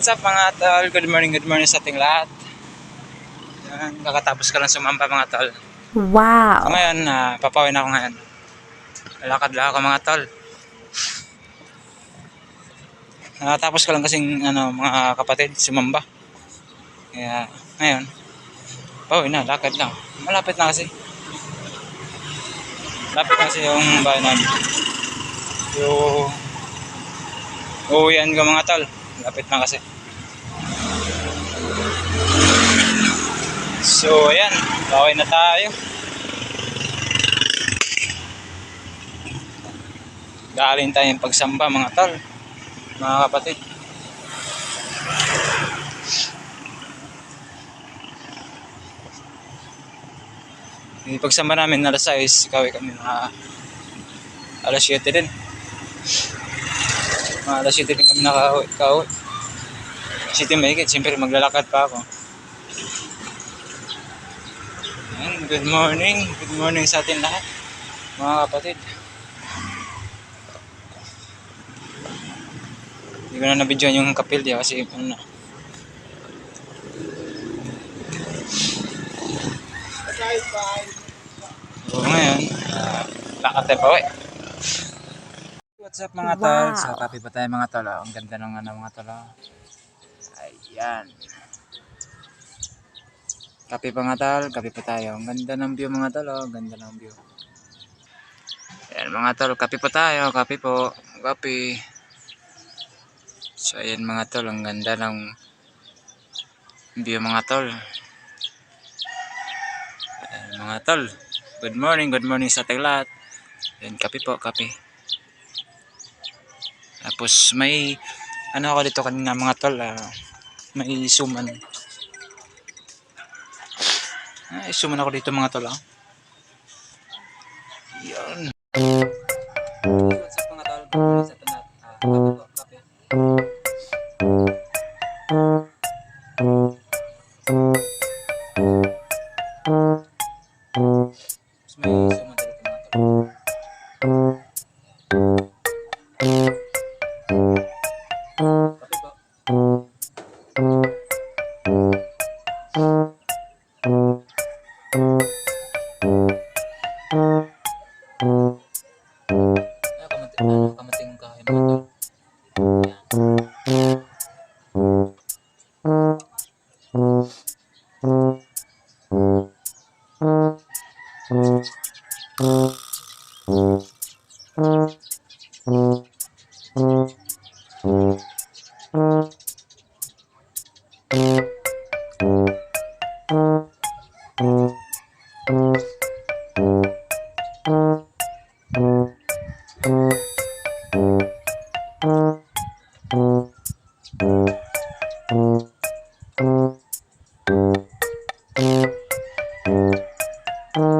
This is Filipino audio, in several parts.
what's up mga tol? Good morning, good morning sa ating lahat. Yan, kakatapos ka lang sumamba mga tol. So Wow. ngayon, uh, papawin ako ngayon. Lalakad lang ako mga tol. Nakatapos ko lang kasing ano, mga kapatid sumamba. Kaya ngayon, pawin na, lakad lang. Malapit na kasi. Malapit na kasi yung bahay namin. Yung uuwian ko mga tol. Malapit na kasi. So, ayan. Baway na tayo. Galing tayong pagsamba mga tol. Mga kapatid. Yung pagsamba namin alas 6, kawi kami mga alas 7 din. Mga alas 7 din kami nakauwi. Kauwi. City Mahigit, siyempre maglalakad pa ako. Ayan, good morning. Good morning sa atin lahat. Mga kapatid. Hindi ko na nabidyoan yung kapil diya kasi ano na. So ngayon, uh, lakad tayo pa uwi. What's up mga tol? Wow. So kape pa tayo mga tol. oh. Ang ganda ng ano mga tol. oh. Ayan. Kape pa nga tol, kape pa tayo. Ang ganda ng view mga tol, oh. Ang ganda ng view. Ayan mga tol, kape pa tayo, kape po. Kape. So ayan mga tol, ang ganda ng view mga tol. Ayan mga tol. Good morning, good morning sa ating lahat. Ayan, kape po, kape. Tapos may ano ako dito kanina mga tol, ah, may suman. Ay, suman ako dito mga tol. Ah. Yan. Yung mga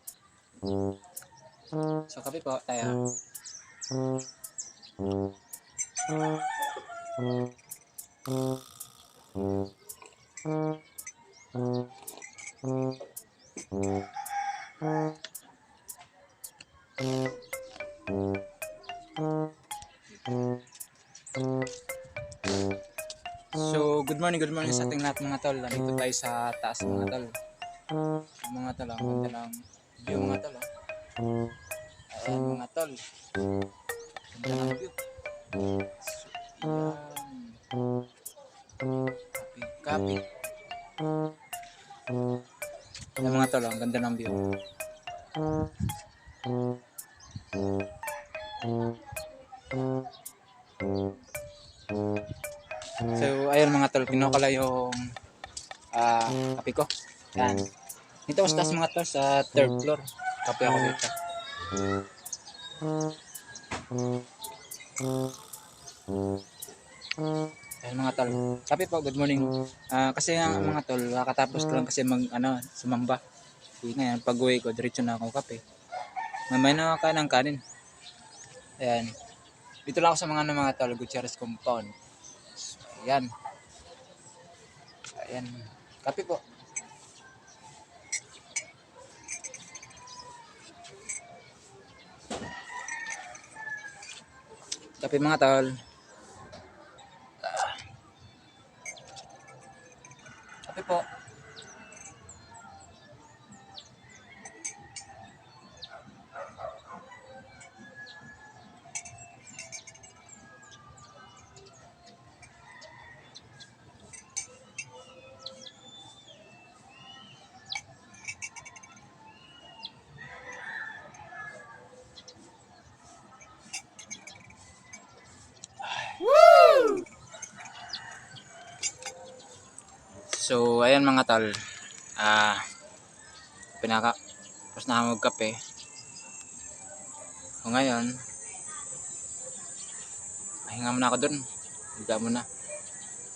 So, kape po tayo. So, good morning, good morning sa ating lahat mga tol. Nandito tayo sa taas mga tol. Mga tol, ang ganda ng view mga tol. oh. Ayan mga tol. Ganda ng view. Copy, copy. Ayan mga tol, ang ganda ng view. So, ayun mga tol, kinuha ko lang yung ah kape ko. Yan. Dito ako sa taas mga tol, sa third floor. Kape ako dito. Ayun mga tol. Kape po, good morning. Ah, kasi ang mga tol, kakatapos ko lang kasi mag, ano, sumamba. Hindi ngayon, pag uwi ko, diretso na ako kape. Mamaya na kain ng kanin. Ayan. Dito lang ako sa mga ano, mga tol, Gutierrez Compound. Ayan. Ayan. Kape po. Kape mga tol. So, ayan mga tol. Ah, pinaka tapos na ako magkape. So ngayon, pahinga muna ako dun. Higa muna.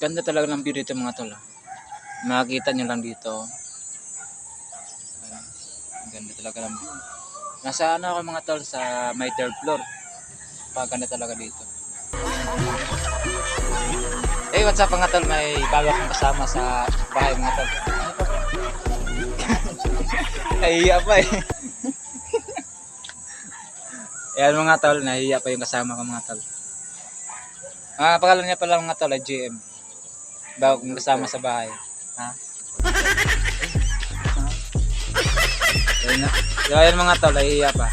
Ganda talaga ng view dito mga tol. ah. Makikita nyo lang dito. Ayan. Ganda talaga ng view. Nasa ano ako mga tol sa my third floor. Paganda talaga dito. Eh, what's up mga tol? May bago akong kasama sa bahay mga tol. Nahihiya pa eh. Ayan mga tol, nahihiya pa yung kasama ko mga tol. Ah, pangalan niya pala mga tol ay GM. Bago kong kasama sa bahay. Ha? Ayan, na. Ayan mga tol, nahihiya pa.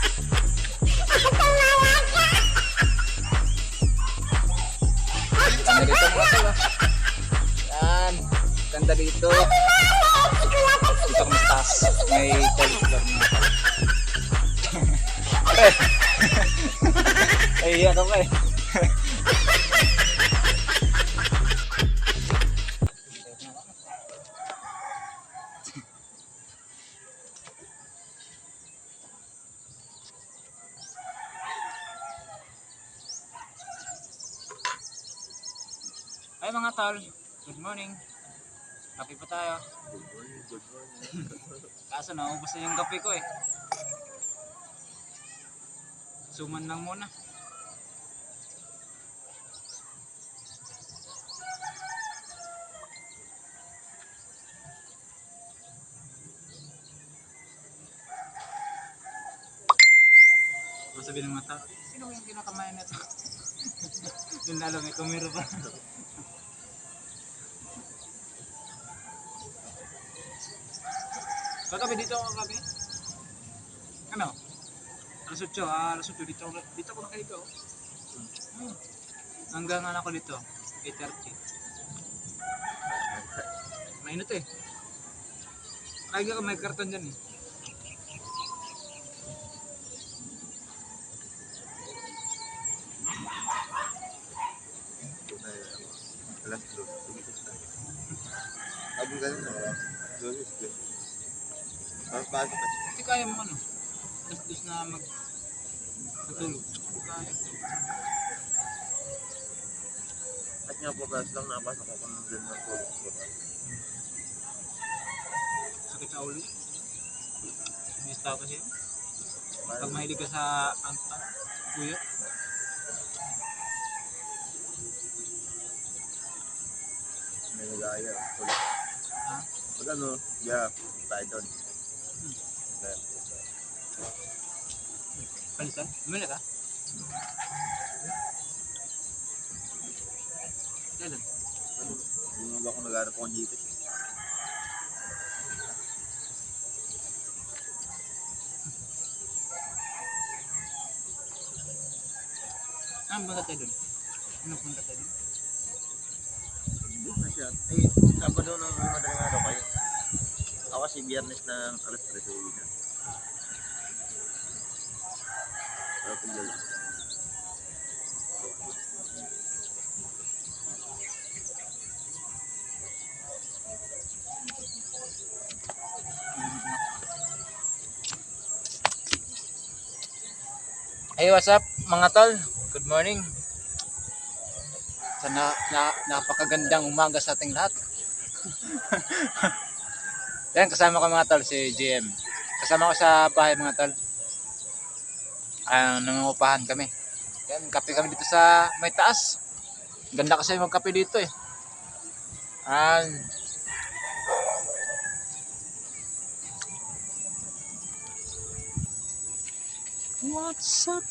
Ganda dito. Dito kami taas. May mga tol. Ay, ka pa eh. Ay mga tol, good morning. Kape pa tayo. Kaso naubos na yung kape ko eh. Suman lang muna. Sabihin ng mga tao? Sino yung kinakamayan na ito? Yung lalo may kumiro pa. Kagabi dito ako kagabi. Ano? Alas 8, ah, alas 8 dito, dito ako nakaligo. Hmm. Hanggang ano ako dito, 8.30. Mainit eh. Kaya ka may karton dyan eh. Alas na. Wala. Dos, dos. Tapos pasok ka. Hindi kaya mo ano. Dus-dus na mag matulog. Hindi kaya. At nga po, gas lang napasok ako ng din ng tulog. Sakit sa ulo. Hindi tao kasi yun. Pag mahilig ka sa ang kuya. May nag-aaya. Tulog. Ha? Pag ano, yeah, tayo doon. Palitan? Bumili ka? Kailan? ano, ba ako naghanap ako ng Gcash? Ah, punta tayo dun. Ano punta tayo dun? Doon na siya. Ay, araw kayo. Ako kasi biyernes ng alas 3 uwi na. Hey, what's up mga tol? Good morning. Sana na, napakagandang umaga sa ating lahat. Yan, kasama ko mga tol, si GM. Kasama ko sa bahay mga tol. Ah, nangungupahan kami. Yan, kape kami dito sa may taas. Ganda kasi magkape dito eh. Ah, What's up?